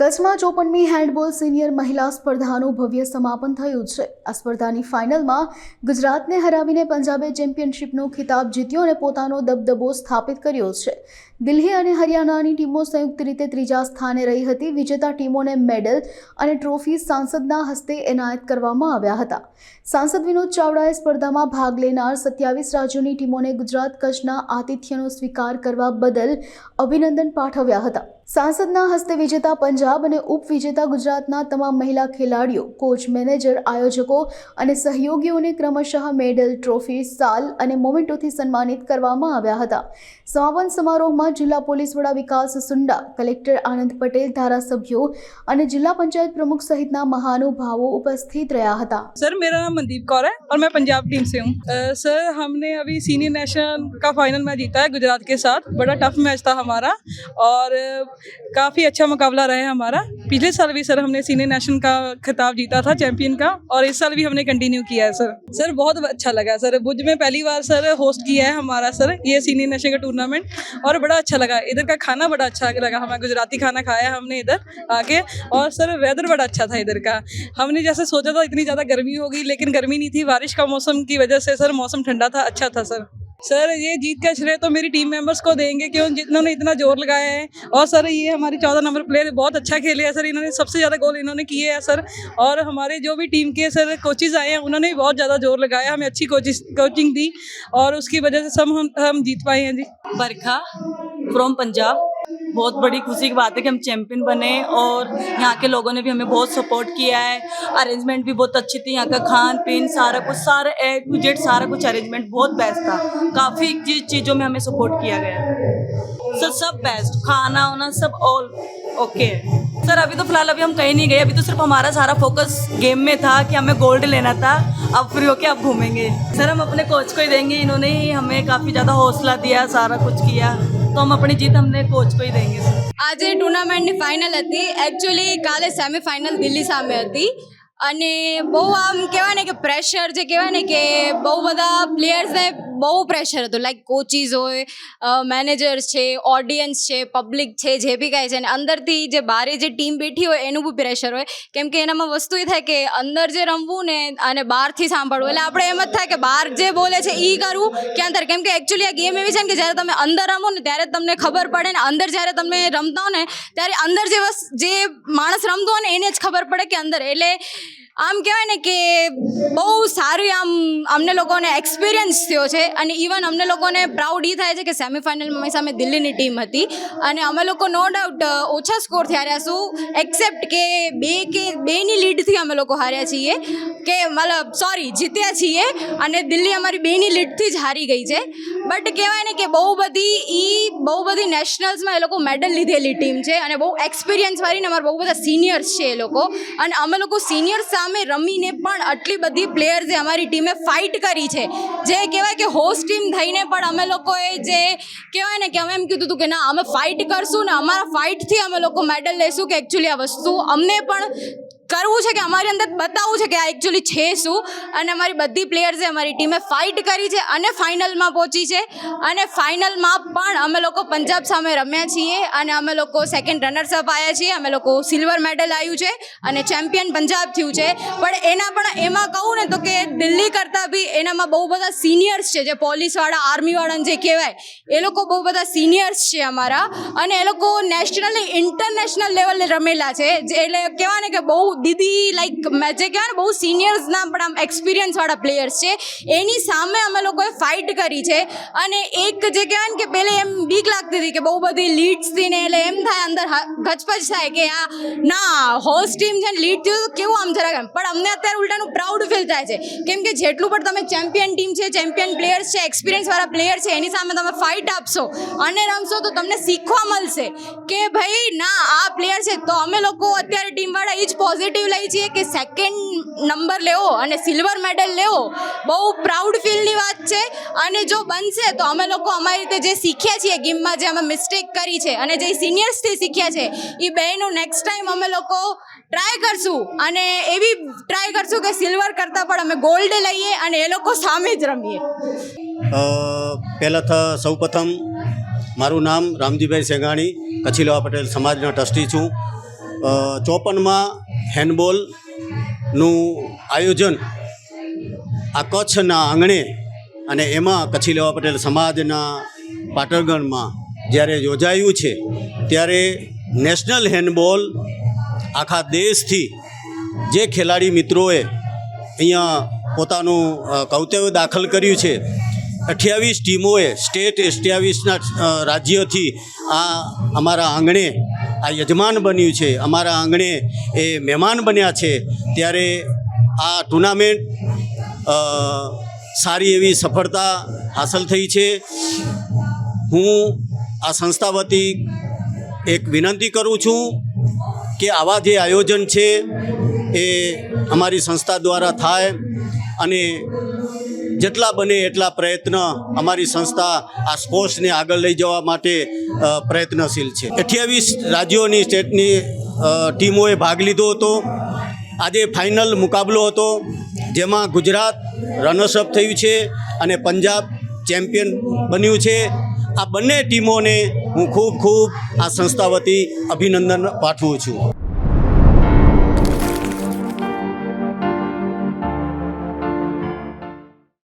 કચ્છમાં ચોપનમી handball senior મહિલા સ્પર્ધાનું ભવ્ય સમાપન થયું છે. આ સ્પર્ધાની ફાઇનલમાં ગુજરાતને હરાવીને પંજાબે ચેમ્પિયનશિપનો ખિતાબ જીત્યો અને પોતાનો દબદબો સ્થાપિત કર્યો છે. દિલ્હી અને હરિયાણાની ટીમો સંયુક્ત રીતે ત્રીજા સ્થાને રહી હતી. વિજેતા ટીમોને મેડલ અને ટ્રોફી સાંસદના હસ્તે એનાયત કરવામાં આવ્યા હતા. સાંસદ વિનોદ ચાવડાએ સ્પર્ધામાં ભાગ લેનાર સત્યાવીસ રાજ્યોની ટીમોને ગુજરાત કચ્છના આતિથ્યનો સ્વીકાર કરવા બદલ અભિનંદન પાઠવ્યા હતા. સાંસદના હસ્તે વિજેતા પંજાબ અને ઉપવિજેતા ગુજરાતના તમામ મહિલા ખેલાડીઓ, કોચ, મેનેજર, આયોજકો અને સહયોગીઓને ક્રમશઃ મેડલ, ટ્રોફી, સાલ અને મોમેન્ટોથી સન્માનિત કરવામાં આવ્યા હતા. સમાપન સમારોહમાં જિલ્લા પોલીસ વડા વિકાસ સુંડા કલેક્ટર આનંદ પટેલ ધારાસભ્યો અને જિલ્લા પંચાયત પ્રમુખ સહિતના મહાનુભાવો ઉપસ્થિત રહ્યા હતા सर मेरा नाम मनदीप कौर है और मैं पंजाब टीम से हूँ अ, सर हमने अभी सीनियर नेशनल का फाइनल मैच जीता है गुजरात के साथ बड़ा टफ मैच था हमारा और काफ़ी अच्छा मुकाबला रहा है हमारा पिछले साल भी सर हमने सीनियर नेशनल का खिताब जीता था, चैंपियन का, और इस साल भी हमने कंटिन्यू किया है सर। सर, बहुत अच्छा लगा सर। भुज में पहली बार सर होस्ट किया है हमारा सर, ये सीनियर नेशनल का टूर्नामेंट और बड़ा अच्छा लगा। इधर का खाना बड़ा अच्छा लगा, हमें गुजराती खाना खाया हमने इधर आके, और सर वेदर बड़ा अच्छा था इधर का। हमने जैसे सोचा था इतनी ज़्यादा गर्मी होगी, लेकिन गर्मी नहीं थी, बारिश का मौसम की वजह से सर मौसम ठंडा था अच्छा था सर। सर, ये जीत का श्रेय तो मेरी टीम मेंबर्स को देंगे, क्यों? जिन्होंने इतना ज़ोर लगाया है। और सर, ये हमारे चौदह नंबर प्लेयर बहुत अच्छा खेले हैं, सर। इन्होंने सबसे ज़्यादा गोल इन्होंने किए हैं, सर। और हमारे जो भी टीम के, सर कोचिज आए हैं, उन्होंने भी बहुत ज़्यादा ज़ोर लगाया, हमें अच्छी कोचिंग कोचिंग दी। और उसकी वजह से सब हम हम जीत पाए हैं जी। बरखा फ्रॉम पंजाब बहुत बड़ी खुशी की बात है कि हम चैंपियन बने और यहाँ के लोगों ने भी हमें बहुत सपोर्ट किया है। अरेंजमेंट भी बहुत अच्छी थी, यहाँ का खान पीन सारा कुछ, सारा ए टू जेड सारा कुछ अरेंजमेंट बहुत बेस्ट था। काफ़ी चीज़, चीज़ों में हमें सपोर्ट किया गया। सर सब बेस्ट खाना वाना सब ऑल ओके सर अभी तो फ़िलहाल अभी हम कहीं नहीं गए, अभी तो सिर्फ़ हमारा सारा फोकस गेम में था कि हमें गोल्ड लेना था। अब फ्री होके अब घूमेंगे। सर हम अपने कोच को ही देंगे, इन्होंने ही हमें काफ़ी ज़्यादा हौसला दिया, सारा कुछ किया। तो हम अपनी जीत हमने कोच को ही देंगे सर આજે ટુર્નામેન્ટની ફાઇનલ હતી એકચ્યુઅલી કાલે સેમીફાઇનલ દિલ્હી સામે હતી અને બહુ આમ કહેવાય ને કે પ્રેશર જે કહેવાય ને કે બહુ બધા પ્લેયર્સને બહુ પ્રેશર હતું. લાઈક કોચીસ હોય મેનેજર્સ છે ઓડિયન્સ છે પબ્લિક છે, જે બી કાંઈ છે, અને અંદરથી જે બારે જે ટીમ બેઠી હોય એનું બી પ્રેશર હોય. કેમ કે એનામાં વસ્તુ એ થાય કે અંદર જે રમવું ને અને બહારથી સાંભળવું, એટલે આપણે એમ જ થાય કે બહાર જે બોલે છે એ કરવું કે અંદર. કેમ કે એકચ્યુઅલી આ ગેમ એવી છે કે જ્યારે તમે અંદર રમો ને ત્યારે તમને ખબર પડે ને અંદર જ્યારે તમે રમતા હો ને ત્યારે અંદર જે જે માણસ રમતો હોય ને એને જ ખબર પડે કે અંદર. એટલે આમ કહેવાય ને કે બહુ સારી આમ અમને લોકોને એક્સપિરિયન્સ થયો છે અને ઇવન અમને લોકોને પ્રાઉડ એ થાય છે કે સેમિફાઇનલમાં અમારી સામે દિલ્હીની ટીમ હતી. અને અમે લોકો નો ડાઉટ ઓછા સ્કોરથી હાર્યા છું એક્સેપ્ટ કે બે કે, બેની લીડથી અમે લોકો હાર્યા છીએ. કે મતલબ સોરી જીત્યા છીએ અને દિલ્હી અમારી બેની લીડથી જ હારી ગઈ છે. બટ કહેવાય ને કે બહુ બધી ઈ, બહુ બધી નેશનલ્સમાં એ લોકો મેડલ લીધેલી ટીમ છે અને બહુ એક્સપિરિયન્સ વાળી ને અમારા બહુ બધા સિનિયર્સ છે એ લોકો. અને અમે લોકો સિનિયર્સ સામે રમીને પણ આટલી બધી પ્લેયર્સે અમારી ટીમે ફાઇટ કરી છે, જે કહેવાય કે હોસ્ટ ટીમ થઈને પણ અમે લોકોએ જે કહેવાય ને કે અમે એમ કીધું હતું કે ના, અમે ફાઇટ કરશું ને અમારા ફાઇટથી અમે લોકો મેડલ લેશું કે એકચ્યુઅલી આ વસ્તુ અમને પણ કરવું છે કે અમારી અંદર બતાવવું છે કે આ એકચ્યુઅલી છે શું? અને અમારી બધી પ્લેયર્સે અમારી ટીમે ફાઇટ કરી છે અને ફાઇનલમાં પહોંચી છે. અને ફાઇનલમાં પણ અમે લોકો પંજાબ સામે રમ્યા છીએ અને અમે લોકો સેકન્ડ રનર્સ અપ આવ્યા છીએ. અમે લોકો સિલ્વર મેડલ આવ્યું છે અને ચેમ્પિયન પંજાબ થયું છે. પણ એના પણ એમાં કહું ને તો કે દિલ્હી કરતાં બી એનામાં બહુ બધા સિનિયર્સ છે, જે પોલીસવાળા આર્મીવાળાને જે કહેવાય, એ લોકો બહુ બધા સિનિયર્સ છે અમારા. અને એ લોકો નેશનલ ઇન્ટરનેશનલ લેવલે રમેલા છે. એટલે કહેવાય ને કે બહુ દીદી લાઈક જે કહેવાય ને, બહુ સિનિયર્સના પણ આમ એક્સપિરિયન્સવાળા પ્લેયર્સ છે. એની સામે અમે લોકોએ ફાઇટ કરી છે. અને એક જે કહેવાય ને કે પહેલે એમ બીક લાગતી હતી કે બહુ બધી લીડ્સથી ને એટલે એમ થાય અંદર ગચપચ થાય કે આ, ના હોસ્ટ ટીમ છે ને લીડ થયું કેવું આમ જરાક એમ. પણ અમને અત્યારે ઉલટાનું પ્રાઉડ ફીલ થાય છે. કેમ કે જેટલું પણ તમે ચેમ્પિયન ટીમ છે ચેમ્પિયન પ્લેયર્સ છે એક્સપિરિયન્સવાળા પ્લેયર છે, એની સામે તમે ફાઇટ આપશો અને રમશો તો તમને શીખવા મળશે કે ભાઈ, ના, આ પ્લેયર છે. તો અમે લોકો અત્યારે ટીમવાળા એ જ પોઝિટિવ લઈએ છીએ કે સેકન્ડ નંબર લેવો અને સિલ્વર મેડલ લેવો, બહુ પ્રાઉડ ફીલની વાત છે. અને જો બનશે તો અમે લોકો અમારી રીતે જે શીખ્યા છીએ ગેમમાં જે અમે મિસ્ટેક કરી છે અને જે સિનિયર્સથી શીખ્યા છે એ બેનું નેક્સ્ટ ટાઈમ અમે લોકો ટ્રાય કરશું. અને એવી ટ્રાય કરશું કે સિલ્વર કરતાં પણ અમે ગોલ્ડ લઈએ અને એ લોકો સામે જ રમીએ. પહેલાં તો સૌપ્રથમ મારું નામ રામજીભાઈ સેંગાણી, કચ્છી પટેલ સમાજના ટ્રસ્ટી છું. ચોપનમાં હેન્ડબોલનું આયોજન આ કચ્છના આંગણે અને એમાં કચ્છી લેવા પટેલ સમાજના પાટણગણમાં જ્યારે યોજાયું છે, ત્યારે નેશનલ હેન્ડબોલ આખા દેશથી જે ખેલાડી મિત્રોએ અહીંયા પોતાનું કૌતવ્ય દાખલ કર્યું છે, અઠ્યાવીસ ટીમોએ સ્ટેટ અઠ્યાવીસના રાજ્યથી આ અમારા આંગણે આ યજમાન બન્યું છે. અમારા આંગણે એ મહેમાન બન્યા છે. ત્યારે આ ટુર્નામેન્ટ સારી એવી સફળતા હાંસલ થઈ છે. હું આ સંસ્થા વતી એક વિનંતી કરું છું કે આવા જે આયોજન છે એ અમારી સંસ્થા દ્વારા થાય અને જેટલા બને એટલા પ્રયત્ન અમારી સંસ્થા આ સ્પોર્ટ્સને આગળ લઈ જવા માટે પ્રયત્નશીલ છે. અઠ્યાવીસ રાજ્યોની સ્ટેટની ટીમોએ ભાગ લીધો હતો. આજે ફાઇનલ મુકાબલો હતો, જેમાં ગુજરાત રનર્સઅપ થયું છે અને પંજાબ ચેમ્પિયન બન્યું છે. આ બંને ટીમોને હું ખૂબ ખૂબ આ સંસ્થા વતી અભિનંદન પાઠવું છું.